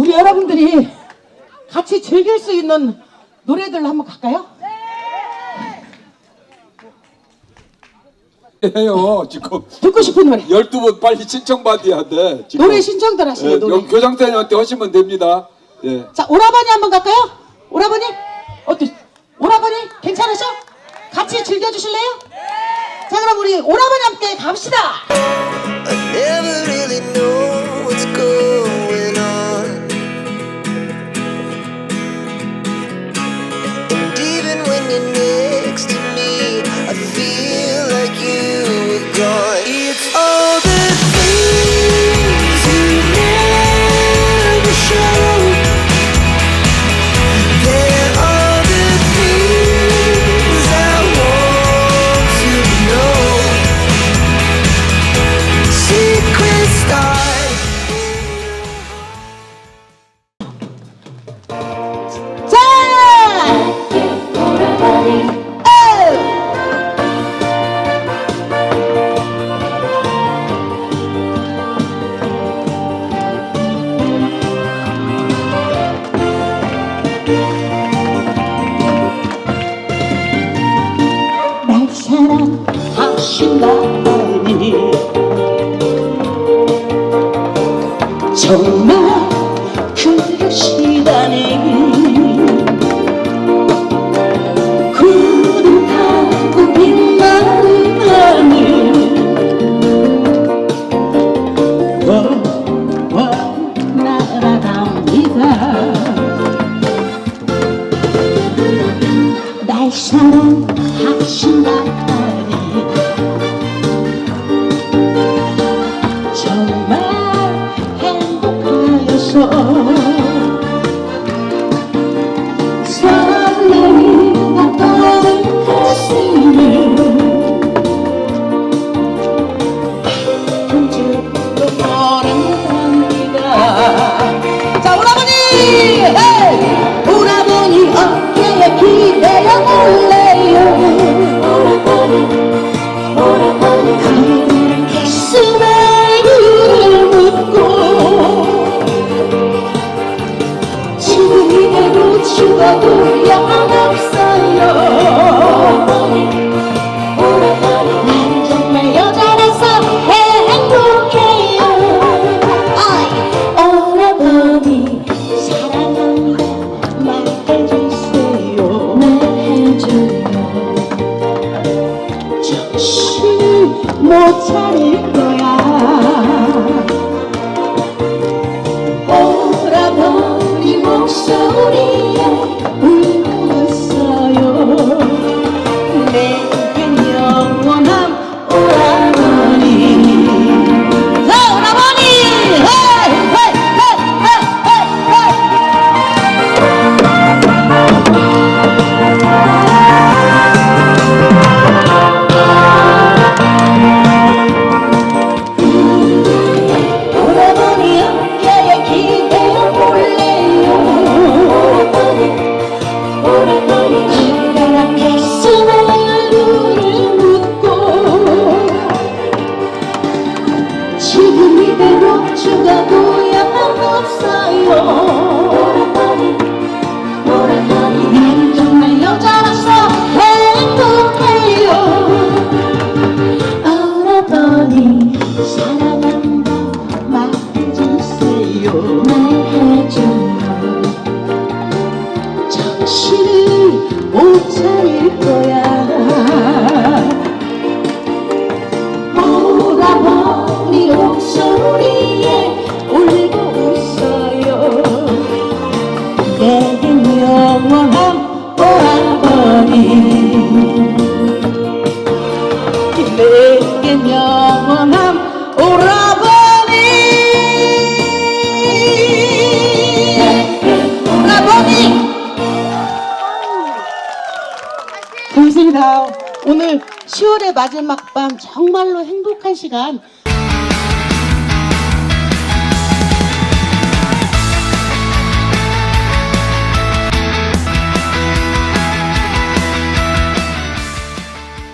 우리 여러분들이 같이 즐길 수 있는 노래들로 한번 갈까요? 해요 지금 듣고 싶은 노래. 12분 빨리 신청받아야 돼 지금 노래 신청들 하시는 예, 노래. 요 교장선생님한테 하시면 됩니다 예. 자, 오라버니 한번 갈까요? 오라버니? 어때? 오라버니? 괜찮으셔? 같이 즐겨주실래요? 자, 그럼 우리 오라버니 함께 갑시다! 신다니 정말 그러시다니 구름 타고 빛나는 하늘 와와 날아갑니다. 날 사랑하신다 행 정신 못 차릴 거 내겐 영원한 오라버니. 오라버니. 고맙습니다. 오늘 10월의 마지막 밤 정말로 행복한 시간